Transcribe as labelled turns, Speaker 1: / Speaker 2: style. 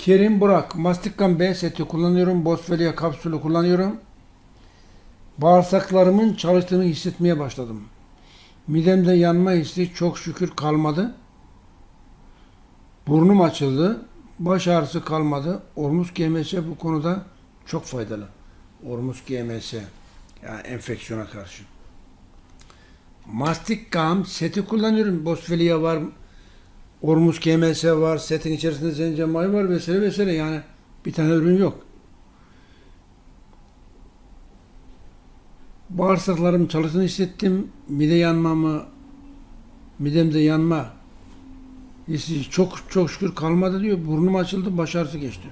Speaker 1: Kerim Burak, Mastikkan B seti kullanıyorum. Boswellia kapsülü kullanıyorum. Bağırsaklarımın çalıştığını hissetmeye başladım. Midemde yanma hissi çok şükür kalmadı. Burnum açıldı. Baş ağrısı kalmadı. Ormus GMS bu konuda çok faydalı. Ormus GMS. Yani enfeksiyona karşı. Mastik gam seti kullanıyorum. Boswellia var. Ormus GMS var. Setin içerisinde zencemay var vesaire vesaire. Yani bir tane ürün yok. Bağırsaklarım çalıştığını hissettim. Mide yanmamı, midemde yanma hissi çok çok şükür kalmadı diyor. Burnum açıldı, baş ağrısı geçti.